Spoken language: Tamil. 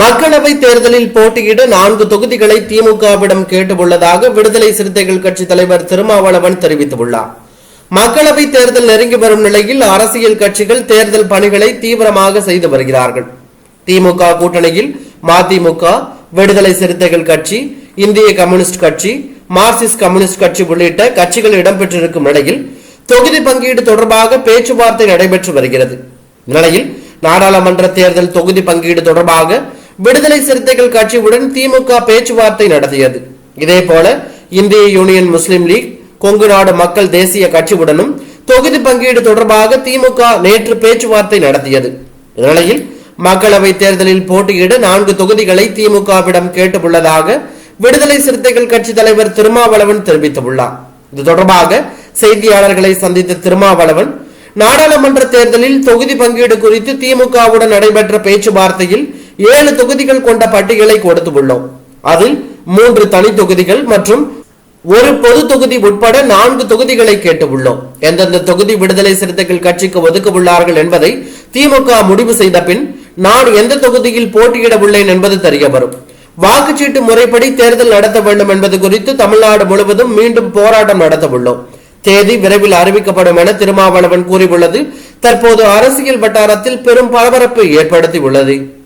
மக்களவை தேர்தலில் போட்டியிட நான்கு தொகுதிகளை திமுகவிடம் கேட்டுள்ளதாக விடுதலை சிறுத்தைகள் கட்சி தலைவர் திருமாவளவன் தெரிவித்துள்ளார். மக்களவை தேர்தல் நெருங்கி வரும் நிலையில் அரசியல் கட்சிகள் தேர்தல் பணிகளை தீவிரமாக செய்து வருகிறார்கள். திமுக கூட்டணியில் மதிமுக விடுதலை சிறுத்தைகள் கட்சி இந்திய கம்யூனிஸ்ட் கட்சி மார்க்சிஸ்ட் கம்யூனிஸ்ட் கட்சி உள்ளிட்ட கட்சிகள் இடம்பெற்றிருக்கும் நிலையில் தொகுதி பங்கீடு தொடர்பாக பேச்சுவார்த்தை நடைபெற்று வருகிறது. இந்நிலையில் நாடாளுமன்ற தேர்தல் தொகுதி பங்கீடு தொடர்பாக விடுதலை சிறுத்தைகள் கட்சியுடன் திமுக பேச்சுவார்த்தை நடத்தியது. இதேபோல இந்திய யூனியன் முஸ்லிம் லீக் கொங்கு நாடு மக்கள் தேசிய கட்சியுடனும் தொகுதி பங்கீடு தொடர்பாக திமுக நேற்று பேச்சுவார்த்தை நடத்தியது. இந்நிலையில் மக்களவை தேர்தலில் போட்டியிட நான்கு தொகுதிகளை திமுகவிடம் கேட்டுள்ளதாக விடுதலை சிறுத்தைகள் கட்சி தலைவர் திருமாவளவன் தெரிவித்துள்ளார். இது தொடர்பாக செய்தியாளர்களை சந்தித்த திருமாவளவன் நாடாளுமன்ற தேர்தலில் தொகுதி பங்கீடு குறித்து திமுகவுடன் நடைபெற்ற பேச்சுவார்த்தையில் ஏழு தொகுதிகள் கொண்ட பட்டியலை கொடுத்துள்ளோம் அதில் மூன்று தனி தொகுதிகள் மற்றும் ஒரு பொது தொகுதி உட்பட நான்கு தொகுதிகளை கேட்டுள்ளோம் எந்தெந்த தொகுதி விடுதலை சிறுத்தைகள் கட்சிக்கு ஒதுக்க உள்ளார்கள் என்பதை திமுக முடிவு செய்த பின் நான் எந்த தொகுதியில் போட்டியிட உள்ளேன் என்பது தெரிய வரும். வாக்குச்சீட்டு முறைப்படி தேர்தல் நடத்த வேண்டும் என்பது குறித்து தமிழ்நாடு முழுவதும் மீண்டும் போராட்டம் நடத்த உள்ளோம். தேதி விரைவில் அறிவிக்கப்படும் என திருமாவளவன் கூறியுள்ளது. தற்போது அரசியல் வட்டாரத்தில் பெரும் பரபரப்பு ஏற்படுத்தி உள்ளது